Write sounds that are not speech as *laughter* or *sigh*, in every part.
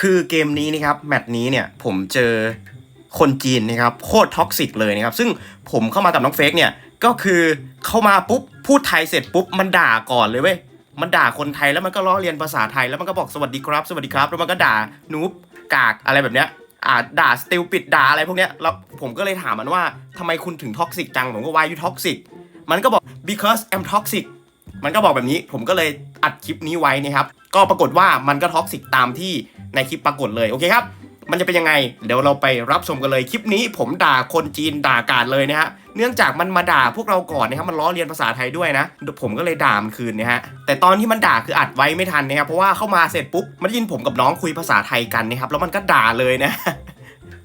คือเกมนี้นะครับแมตช์นี้เนี่ยผมเจอคนจีนนะครับโคตรท็อกซิกเลยนะครับ ซึ่งผมเข้ามากับน้องเฟกเนี่ยก็คือเข้ามาปุ๊บพูดไทยเสร็จปุ๊บมันด่าก่อนเลยเว้ยมันด่าคนไทยแล้วมันก็ล้อเลียนภาษาไทยแล้วมันก็บอกสวัสดีครับ สวัสดีครับ แล้วมันก็ด่านูบกากอะไรแบบเนี้ยอ่าด่าสติลปิดด่าอะไรพวกเนี้ยแล้วผมก็เลยถามมันว่าทำไมคุณถึงท็อกซิกจังผมก็ why you toxic มันก็บอก because I'm toxic มันก็บอกแบบนี้ผมก็เลยอัดคลิปนี้ไว้นะครับ ก็ปรากฏว่ามันก็ท็อกซิกตามที่ ในคลิปปรากฏเลยโอเคครับ มันจะเป็นยังไง เดี๋ยวเราไปรับชมกันเลยคลิปนี้ ผมด่าคนจีนด่ากาดเลยนะฮะเนื่องจากมันมาด่าพวกเราก่อนนะครับมันล้อเลียนภาษาไทยด้วยนะ ผมก็เลยด่ามันคืนนะฮะแต่ตอนที่มันด่าคืออัดไว้ไม่ทันนะครับเพราะว่าเข้ามาเสร็จปุ๊บมันได้ยินผมกับน้องคุยภาษาไทยกันนะครับแล้วมันก็ด่าเลยนะ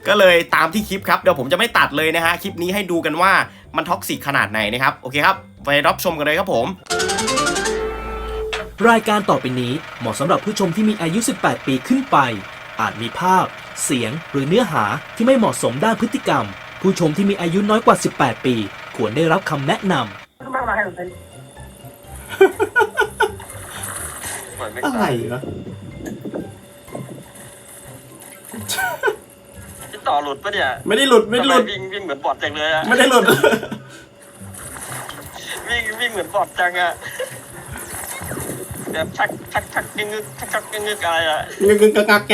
ก็เลยตามที่คลิปครับเดี๋ยวผมจะไม่ตัดเลยนะฮะคลิปนี้ให้ดูกันว่ามันท็อกซิกขนาดไหนนะครับโอเคครับไปรับชมกันเลยครับผม รายการต่อไปนี้เหมาะสำหรับผู้ชมที่มีอายุ 18 ปีขึ้นไป อาจมีภาพ เสียง หรือเนื้อหาที่ไม่เหมาะสมด้านพฤติกรรม ผู้ชมที่มีอายุน้อยกว่า 18 ปี ควรได้รับคำแนะนำเหมือนไม่อะไรตายวะพี่ต่อหลุดปะเนี่ยไม่ได้หลุดไม่ได้หลุดทำวิ่งวิ่งเหมือนบอดจังเลยอะไม่ได้หลุด วิ่งวิ่งเหมือนบอดจังอะ แบบชักชักชักงึกงึกชักชักงึกงึกอะไรอะ งึงกึงกักกักแก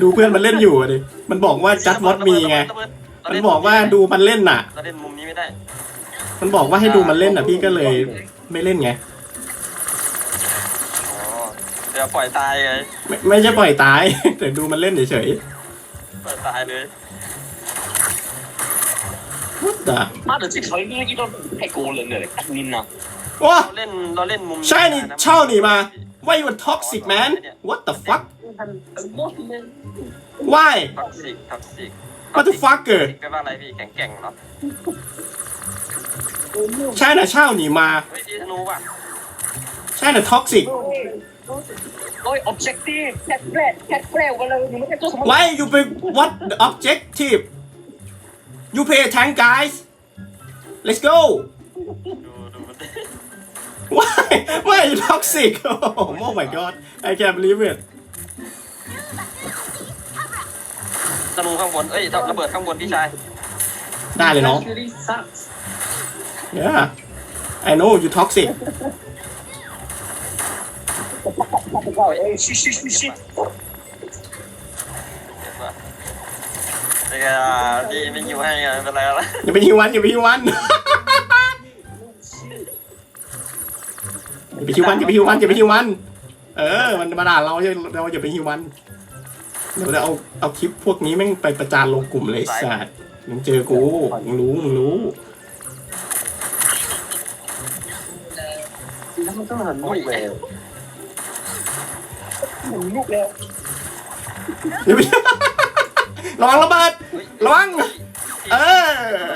ดูเพื่อนมันเล่นอยู่อะดิ มันบอกว่าจัดมอดมีไง ระเบิด มันบอกว่าดูมันเล่นน่ะ เราเล่นมุมนี้ไม่ได้ มันบอกว่าให้ดูมันเล่นน่ะ พี่ก็เลยไม่เล่นไง อ๋อเดี๋ยวปล่อยตายไง ไม่ไม่ใช่ปล่อยตาย แต่ดูมันเล่นเฉย ปล่อยตายเลย ๆ What the 妈的，这条音乐都太高冷了，干你呢？ ว้เราเล่นเราเล่นมุมใช่นี่เช่านี่มาว่า you are toxic man what the fuck Why What the fucker แปลว่าอะไรพี่แข็งแกร่เหรอใช่น่ะเช่านี่มาเช่นะใช่น่ะ toxic โอ้ย objective แคทแกรแคทแกรดกัเลยหนูไม่ใช่ตัวสมมติ why you be what the objective you play tank guys let's go ไม่ไม่ท็อกซิกโอ้โห oh my god I can't believe it สนูข้างบน เอ้ยระเบิดข้างบนพี่ชาย ได้เลยเนาะง Actually sucks yeah I know you toxic เอ้ยชิชิชิชิเดี๋ยวพี่ไม่ยิวให้ไงเป็นไรละอย่าไปยิงวันอย่าไปยิงวัน อย่ไปคิวมันอย่าไปคิวมันอย่าไปคิวมัน เออ มันมาด่าเราเราอย่าไปคิวมันเราจะเอาเอาคลิปพวกนี้แม่งไปประจานลงกลุ่มเลยสัตว์มึงเจอกูมึงรู้มึงรู้จริงแล้วมันก็หันลูกแล้วหันลูกแล้วอย่ระวังระเบิดระวังเออ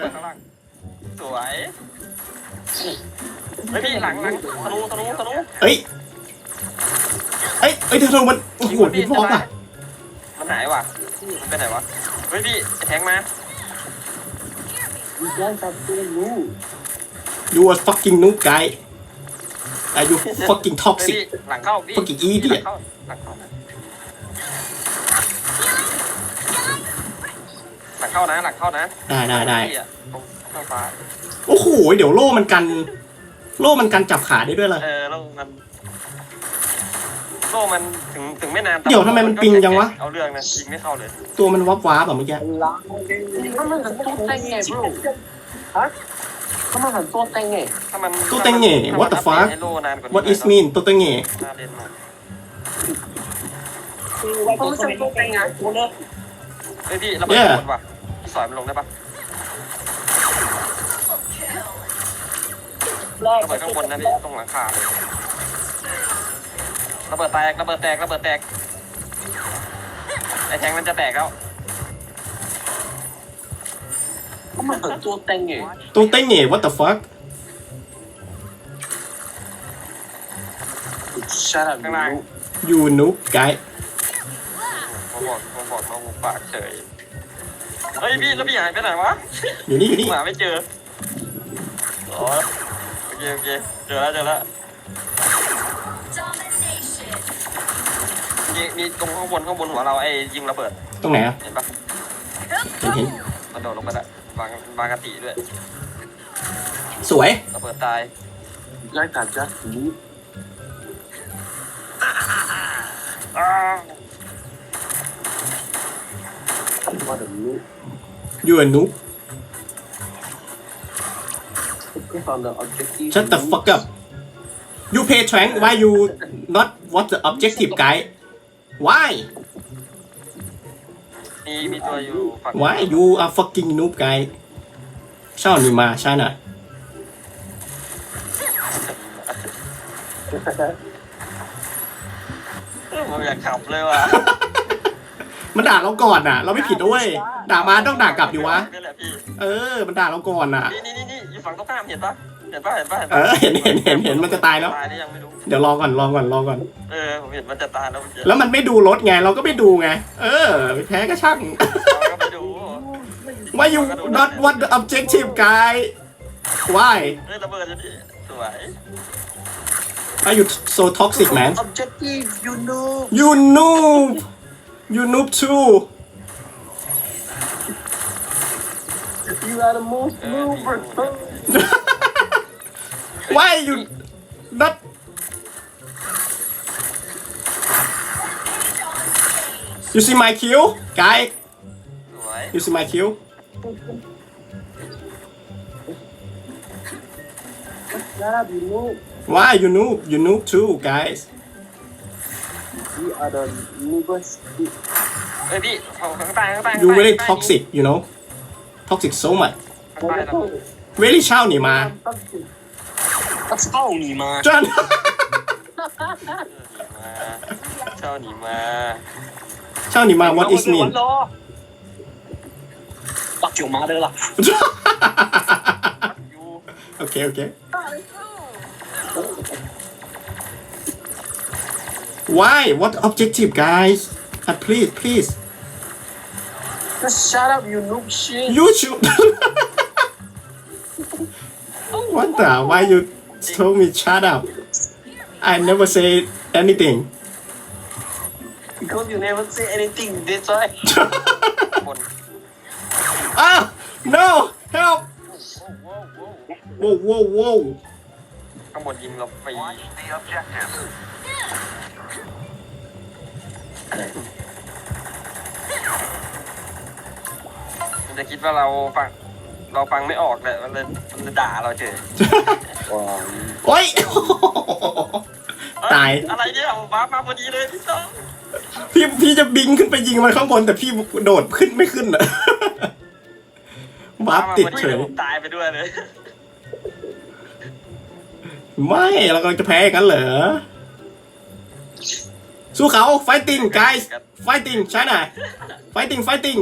ฮ้ยพี่หลังหลังธนูธนูธนูเอ้ยเอ้ยเอ้ยเธอมันโอ้โหดีพร้อมอะมันหายว่ะมันไปไหนวะเฮ้ยพี่ไอ้แทงมา You guys are so rude. you are fucking noob guy are you fucking เฮ้ย toxic พี่หลังเข้าพี่ Fucking idiot หลังเข้าหลังเข้านะหลังเข้านะหลังเข้านะได้ได้ได้พี่อะตรงข้างฟ้าโอ้โห เดี๋ยวโล่มันกัน โล่มันกันจับขาได้ด้วยเหรอ เออแล้วมันโล่มันถึงถึงไม่นาน เดี๋ยวทำไมมันปิงจังวะ เอาเรื่องนะยิงไม่เข้าเลย ตัวมันวับว้าแบบเมื่อกี้ 他们很多灯哎，bro。啊？他们很多灯哎。 ถ้ามัน ตัวเต็งเหน่ ถ้ามัน what the ถ้า fuck มันให้โล่นานกว่านี้ what is mean ตัวเต็งเหน่ น่าเล่นมาก 他们很多灯啊，我呢？ เฮ้ยพี่ระเบิด Yeah หมดว่ะพี่สอยมันลงได้ปะ แรกระเบิดข้างบนนะพี่ตรงหลังคาระเบิดแตกระเบิดแตกระเบิดแตกไอ้แทงมันจะแตกแล้วมันเหมืตัวเต็งไงตัวเต็งไง what the fuck ชัดอ่ข้างล่างยูนุกไกด์มาบอกมาบอกมาบุกปากเฉยเฮ้ยพี่แล้วพี่หายไปไหนวะอยู่นี่อยู่นี่หาไม่เจอ เคโอเคเจอแล้วเจอแล้วมีมีตรงข้างบนข้างบนหัวเราไอ้ยิงระเบิดตรงไหนอะเห็นปะไม่เห็นมันโดดลงมาละวางวางกะติด้วยสวยระเบิดตายย้ายการจัดหูว่าเยวอยู่กับนุ๊ We found the objective. Shut the fuck up. You pay Trang. Why you not what the objective guy? Why? มีมีตัวอยู่ฝั่ง Why you are fucking noob guy? ชอบนี่มาใช่น่ะ ผมอยากขับเลยว่ะมันด่าเราก่อนน่ะ เราไม่ผิดด้วยด่ามาต้องด่ากลับดิวะ นี่แหละพี่เออ มันด่าเราก่อนน่ะ นี่นี่นี่ ฝั่งตรงข้ามเห็นปะเห็นปะเห็นปะเห็นเอปะอเห็นเห็นเห็นเห็นมันจะตายแล้ว ตายนี่ยังไม่รู้ เดี๋ยวรอก่อนรอก่อนรอก่อน เออผมเห็นมันจะตายแล้วเมื่อกี้แล้วมันไม่ดูรถไงเราก็ไม่ดูไง เออแพ้ก็ช่างเราก็ไปดู why you not what the objective guy why เฮ้ยระเบิดจะดิสวย why you so toxic man Objective, you know. you noob you noob too You are the most เออพี่ noob. *laughs* why you not you see my kill guy สวย you see my kill Shut up, you noob. why you noob you noob too guys You are the noobest. เฮ้ยพี่ข้างใต้ข้างใต้ you very toxic you know toxic so much ข้างใต้นะ very เช่านี่มา 他操你妈！ จน เช่าหนีมา เช่านี่มา what is mean *laughs* 八九妈的了。 อยู่ โอเค โอเค why what objective guys uh, please please Just shut up, you noob shit. you should *laughs* what the why you told me shut up I never say anything Because you never say anything, that's why. *laughs* บน ah no help โว้วโว้วโว้ว whoa whoa whoa ข้างบนยิงเราไป *coughs* มันจะคิดว่าเราฟัง เราฟังไม่ออกเลยมันเลยมันเลยด่าเราเฉยโอ้ย ตายอะไรเนี่ยผมว้าร์ปมาพอดีเลยพี่ต้องพี่พี่จะบิงขึ้นไปยิงมันข้างบนแต่พี่โดดขึ้นไม่ขึ้นอะวาร์ปติดเฉย ผมตายไปด้วยเลย ไม่เรากำลังจะแพ้อย่างนั้นเหรอ สู้เขา fighting guys fighting China fighting fighting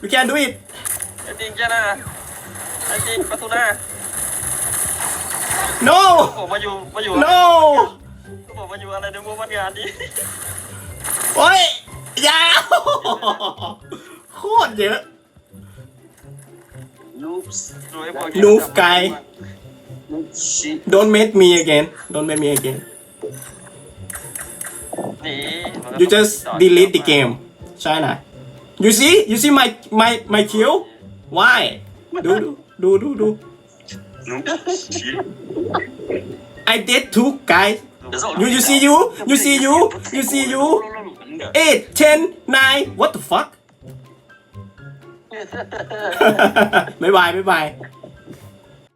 we can do it ไอ้ จริงแค่น่ะไอ้จริงประตูหน้า no ผมมาอยู่มาอยู่ no ผมมาอยู่อะไรในมุมวันงานนี้โอ้ยอยาโคตรเยอะ Noobs. ดูไอ้พวก Noob guy Noob shit. don't make me again don't make me again หนี you just delete the game China you see you see my my my kill why ดูดูดูดู Noob shit. I did too guys you you see you you see you you see you eight ten nine what the fuck *laughs* บ๊ายบายบ๊ายบาย